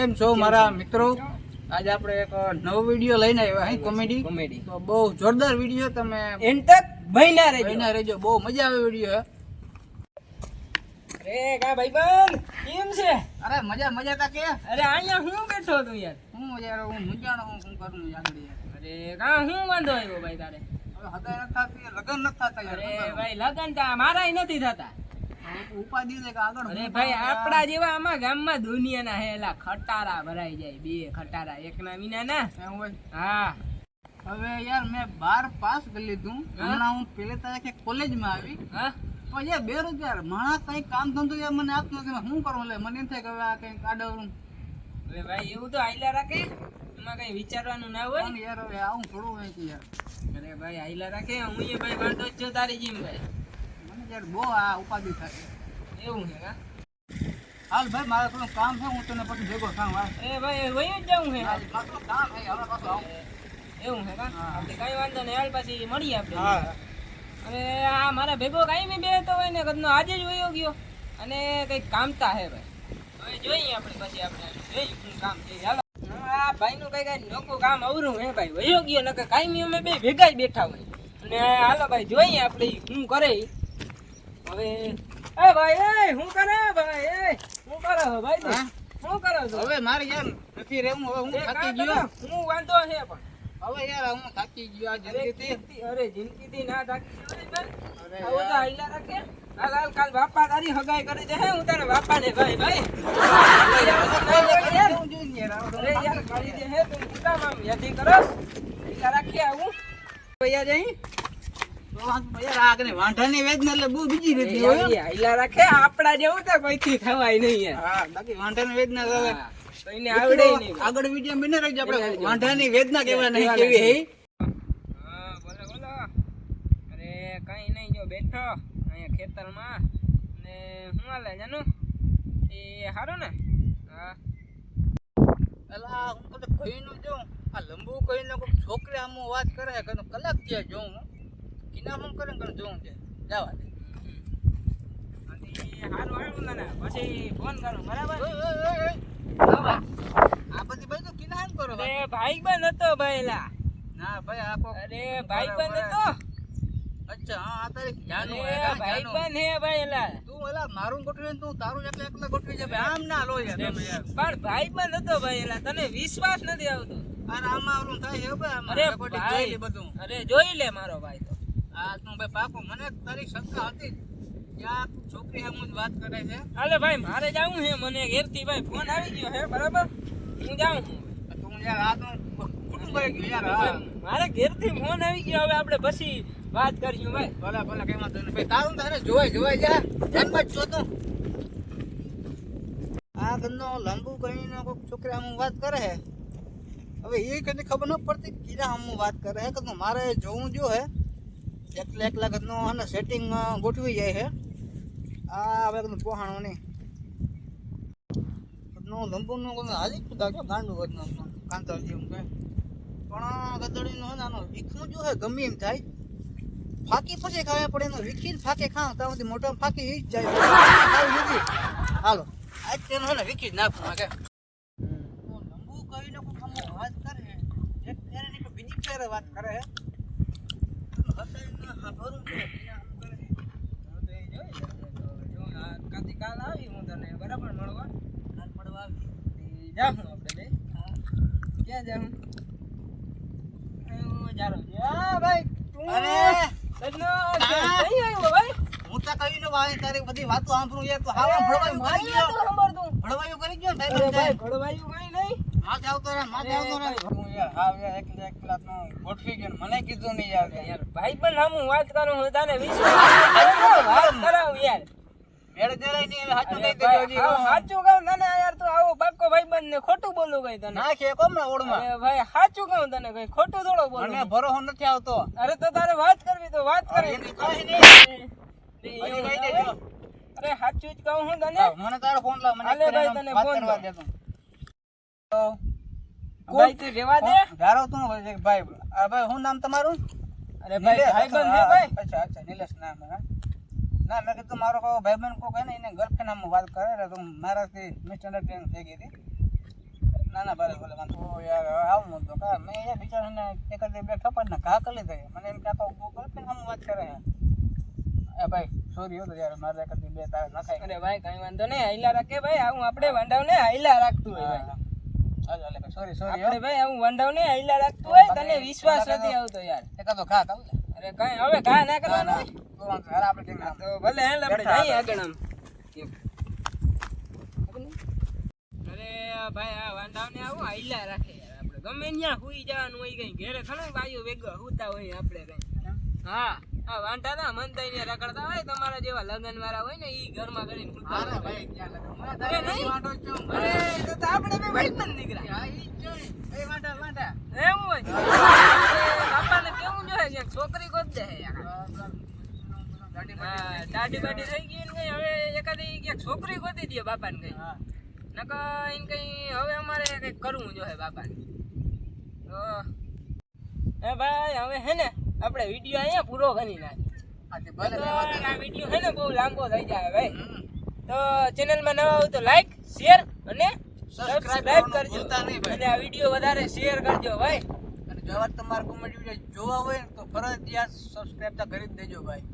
કેમ છો મારા મિત્રો? આજે આપણે એક નવો વીડિયો લઈને આવ્યા અહીં કોમેડી કોમેડી તો બહુ જોરદાર વીડિયો તમે એન તક રહેજો. જોઈને રહેજો બહુ મજા આવે વીડિયો અરે કા ભાઈબંધ કેમ છે? અરે મજા મજા તા કે? અરે અહીંયા હું બેઠો તું યાર? હું યાર હું મજાનો હું શું કરું યાર. અરે કા હું વાંધો આવ્યો ભાઈ તારે? હવે હતા નથી થતી લગન નથી થતા અરે ભાઈ લગન તા મારાય નથી થતા. અરે ભાઈ આપડા જેવા આમાં ગામમાં દુનિયાના હેલા ખટારા ભરાઈ જાય બે ખટારા એકના વિના ના. હા. હવે યાર મેં બાર પાસ કરી લીધું. હમણાં હું પહેલે તારીખે કોલેજમાં આવી. હા? પણ યાર બેરોજગાર માણસ કઈ કામ ધંધો યાર મને આપતો નથી શું કરું? લે મને એમ થાય કે હવે આ કઈ કાઢવું અરે ભાઈ એવું તો આઈલા રાખે? એમાં કઈ વિચારવાનું ના હોય? યાર હવે આવું થોડું હોય યાર. અરે ભાઈ આઈલા રાખે? હું ભાઈ વાંધો જ છું તારી જીમ ભાઈ. બહુ આ ઉપાધિ થાય. એવું છે કા? હાલ ભાઈ મારે થોડું કામ છે હું તને પછી ભેગો થાઉં એ ભાઈ વહી જ જવું છે. હાલ, કામ છે હવે પાછું આવું. એવું છે કા? હા. આપણે કઈ વાંધો નહીં હાલ પછી મળીએ આપણે. હા. અને આ મારા ભેગો કાંઈ બે તો હોય ને કદનો આજે જ વયો ગયો. અને કંઈક કામતા હે ભાઈ. હવે જોઈએ આપણે પછી આપણે. જોઈએ શું કામ છે. હાલો. આ ભાઈનું કઈ કઈ નોકું કામ અવરું હે ભાઈ. વયો ગયો નકર કાંઈ અમે બે ભેગા જ બેઠા હોય. અને હાલો ભાઈ જોઈએ આપણે શું કરે. હવે એ ભાઈ એ શું કરે ભાઈ એ શું કરે ભાઈ તું? હા? શું કરો છો? હવે મારે યાર નથી રહેવું હવે હું થાકી ગયો. હું વાંધો છે પણ. હવે યાર હું થાકી ગયો આ અરે જિંદગીથી. જિંદગી અરે જિંદગીથી ના થાકી. અરે આવો તો. આઈલા રાખે. હાલ કાલ બાપા તારી હગાઈ કરી દે હે હું તારા બાપા ને ભાઈ. ભાઈ હું અરે યાર કરી દે હે તું કામ આમ યાદી કરો આઈલા રાખી આવું. ભૈયા જઈ. આગળ વીડિયો બને રાખજો આપણે. વાંઢાની વેદના કેવા નહીં કેવી હે? હા બોલો બોલો. અરે કઈ નહીં જો બેઠો અહીંયા ખેતરમાં. ને શું હાલે જાનું? એ સારું ને? હા. અલા હું તો કહીનું આ લંબુ કહીને છોકરી આમ વાત કરે કલાક ત્યાં જોઉં હું. કિના હું કરે ને જોઉં છે. જવા દે અને સારું આવ્યું ને પછી ફોન કરું બરાબર. આ બધી ભાઈ તો કિના એમ કરો અરે ભાઈ બંધ હતો ભાઈ લા ના ભાઈ આપો અરે ભાઈ બંધ હતો? અચ્છા હા આ તારે જાનો હે, ભાઈ. બંધ હે ભાઈ લા તું એલા મારું ગોઠવે તું તારું એકલા એકલા ગોઠવી જાય ભાઈ. આમ ના લો યાર. પણ ભાઈ બંધ હતો ભાઈ લા તને વિશ્વાસ નથી આવતો. અરે આમાં ઓલું થાય હે ભાઈ અરે જોઈ લે બધું. અરે જોઈ લે મારો ભાઈ ભાઈ પાકો મને તારી શંકા હતી. કે છોકરી હમું જ વાત કરે છે? હાલે ભાઈ મારે જાવું હે મને ઘેરથી ભાઈ ફોન આવી ગયો હે બરાબર? હું જાઉં છું. તું યાર આ તો ખોટું કરી ગયું યાર હા. મારે ઘેરથી ફોન આવી ગયો. હવે આપણે પછી વાત કરીશું ભાઈ. ભલે ભલે કઈ વાંધો નહીં. ભાઈ તારું તારે જોવાય જોવાય ધ્યાનમાં જ છો તું. આ ગંદો લાંબુ કહીને કોઈક છોકરી આમ વાત કરે હે હવે એ કદી ખબર ન પડતી કીરા હમું વાત કરે હે કે મારે જોવું જો હે એકલા એકલા ગંદનો અને સેટિંગ ગોઠવી જાય છે. આ હવે કદું પહોંચાણું નહીં. ગંદનો લંબુનું કદું હાલી કુદા કે ગાંડું ગંદનો કાંતર એમ કે પણ ગદડીનો ને આનો વીખું જો હે ગમે એમ થાય. ફાકી પછી ખાવા પડે એનો વીખી ફાકે ખાવ ત્યાં સુધી મોટા ફાકી એ જ જાય. હાલો આજ તેનો હે ને વીખી જ નાખું માગે તો લંબુ કહીને કોઈ ખમો વાત કરે એક ફેરે નહીં તો બીજી ફેરે વાત કરે હે કાલ હું તને બરાબર મળવા કાલ બધી વાતો સાંભળું યાર કરી ગયો ભાઈ ભાઈ કઈ નહીં આવતો રહે માથે આવતો રહે. હું યાર હાવ યાર એકલા એકલા તું ગોઠવી ગયો મને કીધું નહીં યાર. યાર ભાઈ પણ હું વાત કરું હું તને વિશ્વાસ વાત કરાવું યાર. મેળ જરાય નહીં હવે કહી દેજો હાવ કહું તને યાર તું આવો પાક્કો ભાઈબંધ ને ખોટું બોલું કઈ તને. નાખે કોમ ને ઓડમાં ભાઈ સાચું કહું તને કઈ ખોટું થોડો બોલું. મને ભરોસો નથી આવતો. અરે તો તારે વાત કરવી તો વાત કરી. નહીં. દેજો. અરે સાચું જ કહું હું તને. મને તારો ફોન લાવ મને ભાઈ, તને ફોન કરવા લાવ. દે તું. તો, ભાઈ તું રેવા દે. ધારો તું ભાઈ આ ભાઈ શું નામ તમારું? અરે ભાઈ ભાઈબંધ હે ભાઈ. અચ્છા અચ્છા નિલેશ નામ હે, હા. ના મેં કીધું મારો કોઈ ભાઈબંધ કોક હે ને એને ગર્લફ્રેન્ડ આમ વાત કરે એટલે તું મારાથી મિસઅન્ડરસ્ટેન્ડિંગ થઈ ગઈ હતી. ના ના ભલે ભલે ઓ યાર આવું તો કા મેં બિચારા બિચારાને એક જ બે થપ્પડ ના ઘા કરી લીધા. મને એમ કે ગર્લફ્રેન્ડ સામે વાત કરે. છે એ ભાઈ સોરી હો તો યાર મારે જ બે તારે નખાય. અરે ભાઈ કઈ વાંધો નહીં આઈલા રાખે ભાઈ. આવું આપણે વાંડાવ ને આઈલા રાખતું હોય ભાઈ. સોરી સોરી આપણે ભાઈ આવું વાંડાવ ને હાઈલા રાખતું હોય તને વિશ્વાસ નથી આવતો યાર. અરે કઈ હવે ના કરવાનો હોય. તો ભલે આપણે જઈએ આગળ આમ. અરે આ ભાઈ આ વાંડાવને આવું હાઈલા રાખે યાર આપણે. ગમે ત્યાં હુઈ જવાનું હોય કઈ ઘેરે ખણો ભાઈઓ ભેગા હુતા હોય આપણે કઈ. હા. આ વાંઢા ના મન થઈને રખડતા હોય તમારા જેવા લગન વાળા હોય ને ઈ ઘરમાં કરીને હુતા હારે ભાઈ ક્યાં લગન? અરે નહીં. વાંઢો જ અરે તો તો આપણે બે ભાઈબંધ નીકળ્યા હા, ઈ જ એ વાંઢા, વાંઢા. એવું હોય? બાપાને કેવું જોઈએ છે? છોકરી ગોત દે દાઢી હા, બાઢી થઈ ગઈ ને કઈ હવે એકાદી ક્યાંક છોકરી ગોતી દે બાપાને કઈ. હા. નકર એને કઈ હવે અમારે કઈ કરવું જોઈએ બાપાને. તો હે ભાઈ હવે હે ને આપણે વીડિયો અહીંયા પૂરો કરી નાખ હાથી ભલે ભાઈ, વાંધો નહીં. આ વીડિયો હે ને બહુ લાંબો થઈ જાય ભાઈ તો ચેનલમાં નવા હોય તો લાઈક શેર અને સબસ્ક્રાઇબ કરજો. અને આ વીડિયો વધારે શેર કરજો ભાઈ. અને જો તમારે કોમેડી વીડિયો જોવા હોય તો ફરજિયાત સબસ્ક્રાઇબ તો કરી જ દેજો ભાઈ.